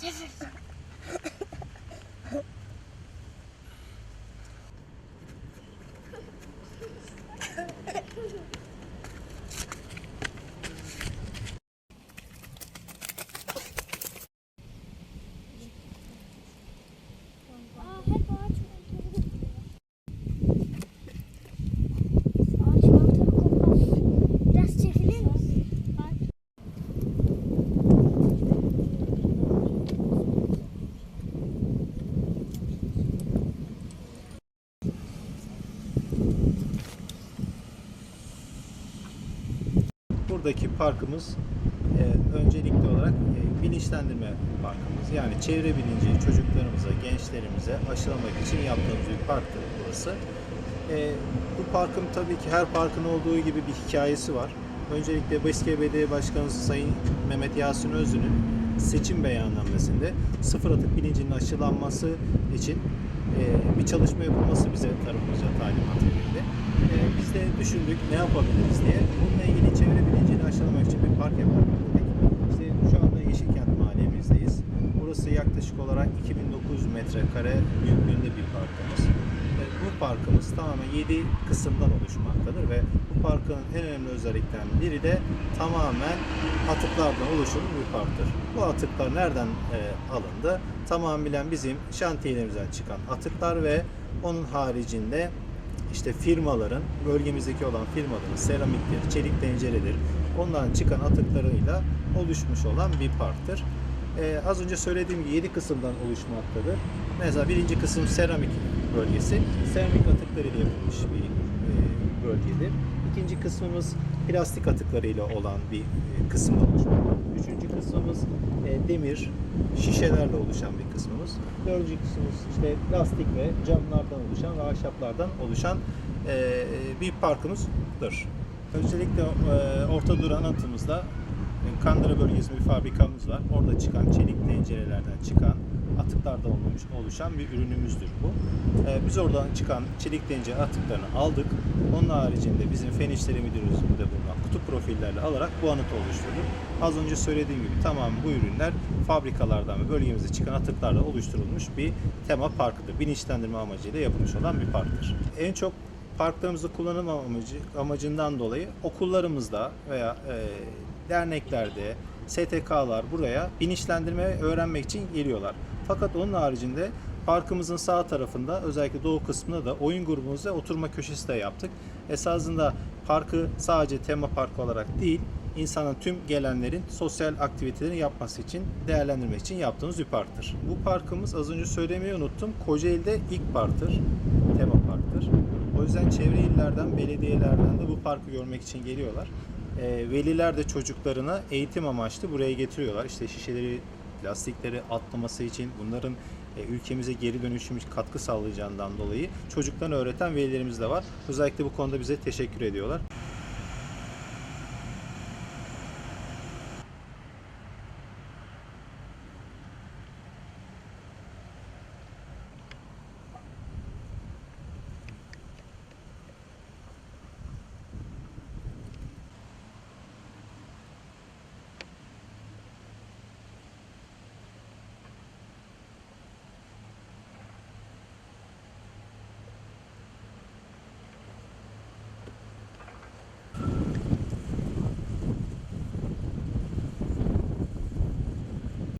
Did it? Buradaki parkımız e, öncelikli olarak e, bilinçlendirme parkımız. Yani çevre bilinci çocuklarımıza, gençlerimize aşılamak için yaptığımız bir parktır burası. E, bu parkın tabii ki her parkın olduğu gibi bir hikayesi var. Öncelikle Beskiye Belediye Başkanı Sayın Mehmet Yasin Özlü'nün seçim beyannamesinde sıfır atık bilincinin aşılanması için bir çalışma yapılması bize tarafımızca talimat verildi. E, biz de düşündük ne yapabiliriz diye. Bununla ilgili çevre bilincini aşılamak için bir park yapalım dedik. İşte şu anda Yeşilkent mahallemizdeyiz. Burası yaklaşık olarak 2900 metrekare büyüklüğünde bir parkımız. Bu parkımız tamamen 7 kısımdan oluşmaktadır ve bu parkın en önemli özelliklerinden biri de tamamen atıklardan oluşan bir parktır. Bu atıklar nereden e, alındı? Tamamen bizim şantiyelerimizden çıkan atıklar ve onun haricinde işte firmaların, bölgemizdeki olan firmaların seramikleri, çelik tenceredir, ondan çıkan atıklarıyla oluşmuş olan bir parktır. Ee, az önce söylediğim gibi 7 kısımdan oluşmaktadır. Mesela birinci kısım seramik bölgesi. Seramik atıklarıyla yapılmış bir e, bölgedir. İkinci kısmımız plastik atıklarıyla olan bir e, kısımdan oluşmaktadır. Üçüncü kısmımız e, demir, şişelerle oluşan bir kısmımız. Dördüncü kısmımız işte lastik ve camlardan oluşan ve ahşaplardan oluşan bir parkımızdır. Öncelikle e, orta duran atımızda Kandıra bölgesinde bir fabrikamız var. Orada çıkan çelik tencerelerden çıkan atıklardan olmuş, oluşan bir ürünümüzdür bu. E, biz oradan çıkan çelik tencere atıklarını aldık. Onun haricinde bizim Fen İşleri Müdürlüğümüzde bulunan kutu profillerle alarak bu anıtı oluşturduk. Az önce söylediğim gibi tamam bu ürünler fabrikalardan ve bölgemizde çıkan atıklarla oluşturulmuş bir tema parkıdır. Bilinçlendirme amacıyla yapılmış olan bir parktır. En çok parklarımızı kullanım amacı, amacından dolayı okullarımızda veya e, derneklerde, STK'lar buraya bilinçlendirme öğrenmek için geliyorlar. Fakat onun haricinde parkımızın sağ tarafında özellikle doğu kısmında da oyun grubumuz ve oturma köşesi de yaptık. Esasında parkı sadece tema parkı olarak değil, insanın tüm gelenlerin sosyal aktivitelerini yapması için, değerlendirmek için yaptığımız bir parktır. Bu parkımız az önce söylemeyi unuttum. Kocaeli'de ilk parktır, tema parktır. O yüzden çevre illerden, belediyelerden de bu parkı görmek için geliyorlar. E, veliler de çocuklarına eğitim amaçlı buraya getiriyorlar. İşte şişeleri, lastikleri atlaması için bunların e, ülkemize geri dönüşüm katkı sağlayacağından dolayı çocuklarına öğreten velilerimiz de var. Özellikle bu konuda bize teşekkür ediyorlar.